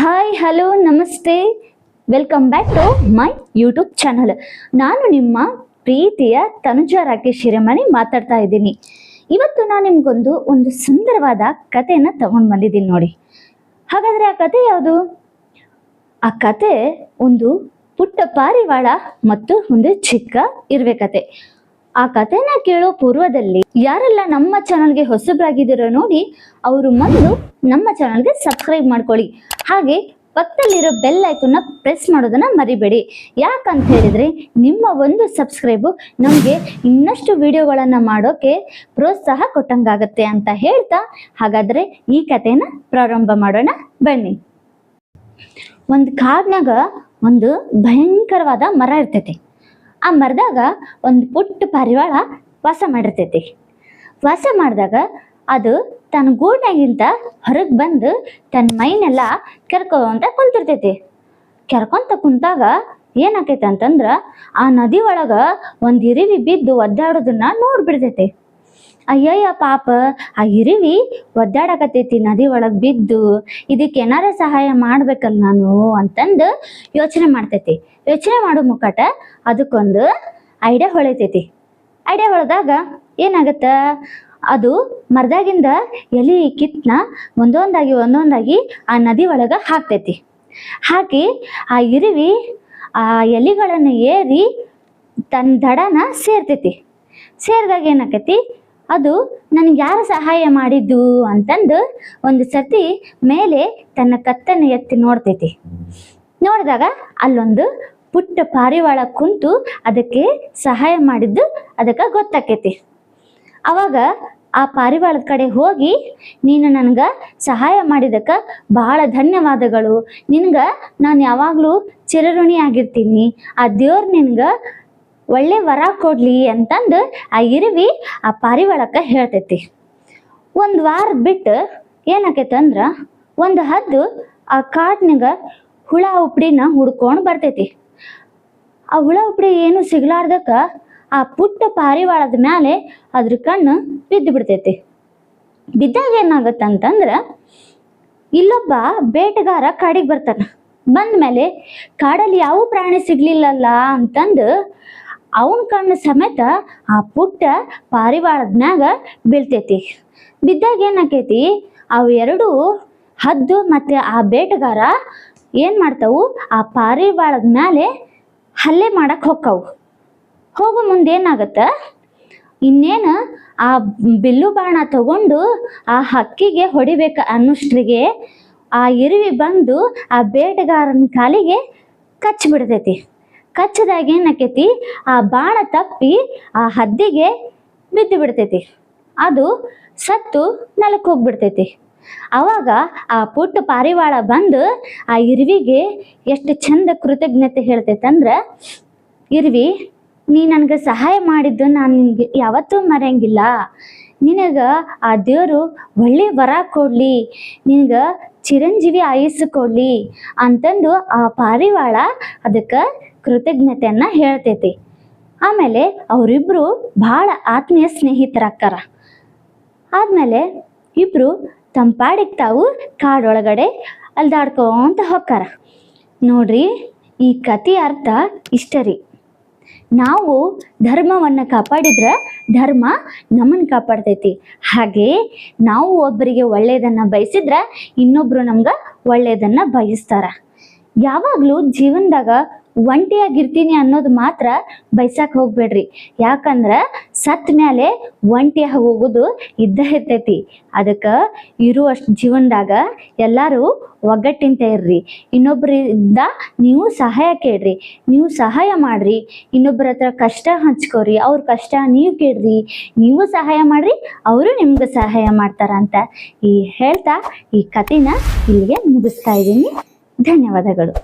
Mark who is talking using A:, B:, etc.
A: Hi hello ನಮಸ್ತೆ. Welcome back to my YouTube channel ನಾನು ನಿಮ್ಮ ಪ್ರೀತಿಯ ತನುಜಾ ರಾಕೇಶ್ ಹಿರೇಮನಿ ಮಾತಾಡ್ತಾ ಇದ್ದೀನಿ. ಇವತ್ತು ನಾನು ನಿಮ್ಗೊಂದು ಒಂದು ಸುಂದರವಾದ ಕಥೆಯನ್ನು ತಗೊಂಡು ಬಂದಿದ್ದೀನಿ ನೋಡಿ. ಹಾಗಾದರೆ ಆ ಕತೆ ಯಾವುದು? ಆ ಕತೆ ಒಂದು ಪುಟ್ಟ ಪಾರಿವಾಳ ಮತ್ತು ಒಂದು ಚಿಕ್ಕ ಇರುವೆ ಕತೆ ಆ ಕಥೆನ ಕೇಳೋ ಪೂರ್ವದಲ್ಲಿ ಯಾರೆಲ್ಲ ನಮ್ಮ ಚಾನಲ್ಗೆ ಹೊಸಬ್ರಾಗಿದ್ದೀರೋ ನೋಡಿ, ಅವರು ಮೊದಲು ನಮ್ಮ ಚಾನಲ್ಗೆ ಸಬ್ಸ್ಕ್ರೈಬ್ ಮಾಡ್ಕೊಳ್ಳಿ. ಹಾಗೆ ಪಕ್ಕದಲ್ಲಿರೋ ಬೆಲ್ ಐಕನ್ನ ಪ್ರೆಸ್ ಮಾಡೋದನ್ನ ಮರಿಬೇಡಿ. ಯಾಕಂತ ಹೇಳಿದ್ರೆ ನಿಮ್ಮ ಒಂದು ಸಬ್ಸ್ಕ್ರೈಬು ನಮಗೆ ಇನ್ನಷ್ಟು ವಿಡಿಯೋಗಳನ್ನು ಮಾಡೋಕೆ ಪ್ರೋತ್ಸಾಹ ಕೊಟ್ಟಂಗಾಗತ್ತೆ ಅಂತ ಹೇಳ್ತಾ, ಹಾಗಾದ್ರೆ ಈ ಕಥೆನ ಪ್ರಾರಂಭ ಮಾಡೋಣ. ಬನ್ನಿ. ಒಂದು ಕಾಡ್ನಾಗ ಒಂದು ಭಯಂಕರವಾದ ಮರ ಇರ್ತೈತಿ. ಆ ಮರದಾಗ ಒಂದು ಪುಟ್ಟ ಪಾರಿವಾಳ ವಾಸ ಮಾಡಿರ್ತೈತಿ. ವಾಸ ಮಾಡಿದಾಗ ಅದು ತನ್ನ ಗೂಟಾಗಿಂತ ಹೊರಗೆ ಬಂದು ತನ್ನ ಮೈನೆಲ್ಲ ಕೆರ್ಕೊಂತ ಕುಂತಿರ್ತೈತಿ. ಕೆರ್ಕೊಂತ ಕುಂತಾಗ ಏನಾಕೈತೆ ಅಂತಂದ್ರೆ ಆ ನದಿ ಒಳಗ ಒಂದು ಇರಿವಿ ಬಿದ್ದು ಒದ್ದಾಡೋದನ್ನ ನೋಡ್ಬಿಡ್ತೈತಿ. ಅಯ್ಯಯ್ಯ ಪಾಪ, ಆ ಇರಿವಿ ಒದ್ದಾಡಕತ್ತೈತಿ ನದಿ ಒಳಗೆ ಬಿದ್ದು ಇದಕ್ಕೆ ಏನಾರ ಸಹಾಯ ಮಾಡ್ಬೇಕಲ್ಲ ನಾನು ಅಂತಂದು ಯೋಚನೆ ಮಾಡ್ತೈತಿ. ಯೋಚನೆ ಮಾಡೋ ಮುಖಟ ಅದಕ್ಕೊಂದು ಐಡಿಯಾ ಹೊಳಿತೈತಿ. ಐಡಿಯಾ ಹೊಳೆದಾಗ ಏನಾಗತ್ತ? ಅದು ಮರದಾಗಿಂದ ಎಲಿ ಕಿತ್ನ ಒಂದೊಂದಾಗಿ ಒಂದೊಂದಾಗಿ ಆ ನದಿ ಒಳಗೆ ಹಾಕ್ತೈತಿ. ಹಾಕಿ ಆ ಇರುವಿ ಆ ಎಲಿಗಳನ್ನು ಏರಿ ತನ್ನ ದಡನ ಸೇರ್ತೈತಿ. ಸೇರಿದಾಗ ಏನಾಕೈತಿ? ಅದು ನನಗೆ ಯಾರು ಸಹಾಯ ಮಾಡಿದ್ದು ಅಂತಂದು ಒಂದು ಸತಿ ಮೇಲೆ ತನ್ನ ಕತ್ತನ್ನು ಎತ್ತಿ ನೋಡ್ತೈತಿ. ನೋಡಿದಾಗ ಅಲ್ಲೊಂದು ಪುಟ್ಟ ಪಾರಿವಾಳ ಕುಂತು ಅದಕ್ಕೆ ಸಹಾಯ ಮಾಡಿದ್ದು ಅದಕ್ಕೆ ಗೊತ್ತಾಕೈತಿ. ಅವಾಗ ಆ ಪಾರಿವಾಳದ ಕಡೆ ಹೋಗಿ ನೀನು ನನಗೆ ಸಹಾಯ ಮಾಡಿದಕ್ಕೆ ಬಹಳ ಧನ್ಯವಾದಗಳು. ನಿನ್ಗೆ ನಾನು ಯಾವಾಗಲೂ ಚಿರಋಣಿ ಆಗಿರ್ತೀನಿ. ಆ ದೇವ್ರು ನಿನ್ಗೆ ಒಳ್ಳೆ ವರ ಕೊಡ್ಲಿ ಅಂತಂದು ಆ ಇರುವಿ ಆ ಪಾರಿವಾಳಕ್ಕೆ ಹೇಳ್ತೈತಿ. ಒಂದು ವಾರ ಬಿಟ್ಟು ಏನಾಕೈತೆ ಅಂದ್ರೆ ಒಂದು ಹದ್ದು ಆ ಕಾಡ್ನಾಗ ಹುಳ ಉಪ್ಡಿನ ಹುಡ್ಕೊಂಡು ಬರ್ತೈತಿ. ಆ ಹುಳ ಉಪ್ಡಿ ಏನು ಸಿಗ್ಲಾರ್ದಕ್ಕ ಆ ಪುಟ್ಟ ಪಾರಿವಾಳದ ಮ್ಯಾಲೆ ಅದ್ರ ಕಣ್ಣು ಬಿದ್ದು ಬಿಡ್ತೈತಿ. ಬಿದ್ದಾಗ ಏನಾಗತ್ತೆ ಅಂತಂದ್ರೆ ಇಲ್ಲೊಬ್ಬ ಬೇಟೆಗಾರ ಕಾಡಿಗೆ ಬರ್ತಾನ. ಬಂದ್ಮೇಲೆ ಕಾಡಲ್ಲಿ ಯಾವ ಪ್ರಾಣಿ ಸಿಗ್ಲಿಲ್ಲಲ್ಲ ಅಂತಂದು ಅವನ ಕಣ್ಣು ಸಮೇತ ಆ ಪುಟ್ಟ ಪಾರಿವಾಳದ ಮ್ಯಾಗ ಬೀಳ್ತೈತಿ. ಬಿದ್ದಾಗ ಏನಾಕೈತಿ, ಅವು ಎರಡು ಹದ್ದು ಮತ್ತೆ ಆ ಬೇಟೆಗಾರ ಏನು ಮಾಡ್ತಾವು, ಆ ಪಾರಿವಾಳದ ಮ್ಯಾಲೆ ಹಲ್ಲೆ ಮಾಡಕ್ಕೆ ಹೊಕ್ಕವು ಹೋಗೋ ಮುಂದೆ ಏನಾಗತ್ತ? ಇನ್ನೇನು ಆ ಬಿಲ್ಲು ಬಾಣ ತಗೊಂಡು ಆ ಹಕ್ಕಿಗೆ ಹೊಡಿಬೇಕು ಅನ್ನುಷ್ಟ್ರಿಗೆ ಆ ಇರುವಿ ಬಂದು ಆ ಬೇಟೆಗಾರನ ಕಾಲಿಗೆ ಕಚ್ಚಿ ಬಿಡ್ತೈತಿ. ಕಚ್ಚದಾಗ ಏನಾಕೈತಿ? ಆ ಬಾಣ ತಪ್ಪಿ ಆ ಹದ್ದಿಗೆ ಬಿದ್ದು ಬಿಡ್ತೈತಿ. ಅದು ಸತ್ತು ನೆಲಕ್ಕೆ ಹೋಗ್ಬಿಡ್ತೈತಿ. ಅವಾಗ ಆ ಪುಟ್ಟ ಪಾರಿವಾಳ ಬಂದು ಆ ಇರುವಿಗೆ ಎಷ್ಟು ಚಂದ ಕೃತಜ್ಞತೆ ಹೇಳ್ತೈತಂದ್ರೆ, ಇರ್ವಿ ನೀ ನನಗೆ ಸಹಾಯ ಮಾಡಿದ್ದು ನಾನು ನಿನಗೆ ಯಾವತ್ತೂ ಮರೆಯಂಗಿಲ್ಲ. ನಿನಗೆ ಆ ದೇವರು ಒಳ್ಳೆ ವರ ಕೊಡಲಿ, ನಿನಗೆ ಚಿರಂಜೀವಿ ಆಯಸ್ಸು ಕೊಡಲಿ ಅಂತಂದು ಆ ಪಾರಿವಾಳ ಅದಕ್ಕೆ ಕೃತಜ್ಞತೆಯನ್ನು ಹೇಳ್ತೈತಿ. ಆಮೇಲೆ ಅವರಿಬ್ಬರು ಭಾಳ ಆತ್ಮೀಯ ಸ್ನೇಹಿತರಾಕ್ಕಾರ. ಆದಮೇಲೆ ಇಬ್ಬರು ತಮ್ಮ ಪಾಡಿಗೆ ತಾವು ಕಾಡೊಳಗಡೆ ಅಲ್ದಾಡ್ಕೊಂತ ಹೊಕ್ಕಾರ. ನೋಡ್ರಿ ಈ ಕಥೆ ಅರ್ಥ ಇಷ್ಟ ರೀ. ನಾವು ಧರ್ಮವನ್ನು ಕಾಪಾಡಿದ್ರೆ ಧರ್ಮ ನಮ್ಮನ್ನು ಕಾಪಾಡ್ತೈತಿ. ಹಾಗೆ ನಾವು ಒಬ್ಬರಿಗೆ ಒಳ್ಳೆಯದನ್ನು ಬಯಸಿದ್ರೆ ಇನ್ನೊಬ್ಬರು ನಮ್ಗೆ ಒಳ್ಳೆಯದನ್ನು ಬಯಸ್ತಾರ. ಯಾವಾಗಲೂ ಜೀವನದಾಗ ಒಂಟಿಯಾಗಿರ್ತೀನಿ ಅನ್ನೋದು ಮಾತ್ರ ಬಯಸಕ್ಕೆ ಹೋಗ್ಬೇಡ್ರಿ. ಯಾಕಂದ್ರೆ ಸತ್ ಮ್ಯಾಲೆ ಒಂಟಿಯಾಗಿ ಹೋಗುದು ಇದ್ದ ಇರ್ತೈತಿ. ಅದಕ್ಕ ಇರುವಷ್ಟು ಜೀವನದಾಗ ಎಲ್ಲಾರು ಒಗ್ಗಟ್ಟಿಂತ ಇರ್ರಿ. ಇನ್ನೊಬ್ಬರಿಂದ ನೀವು ಸಹಾಯ ಕೇಳ್ರಿ. ನೀವು ಸಹಾಯ ಮಾಡ್ರಿ. ಇನ್ನೊಬ್ಬರ ಹತ್ರ ಕಷ್ಟ ಹಂಚ್ಕೋರಿ. ಅವ್ರ ಕಷ್ಟ ನೀವು ಕೇಳ್ರಿ. ನೀವು ಸಹಾಯ ಮಾಡ್ರಿ. ಅವರು ನಿಮ್ಗೆ ಸಹಾಯ ಮಾಡ್ತಾರ ಅಂತ ಈ ಹೇಳ್ತಾ ಈ ಕಥೆನ ಇಲ್ಲಿಗೆ ಮುಗಿಸ್ತಾ ಇದ್ದೀನಿ. ಧನ್ಯವಾದಗಳು.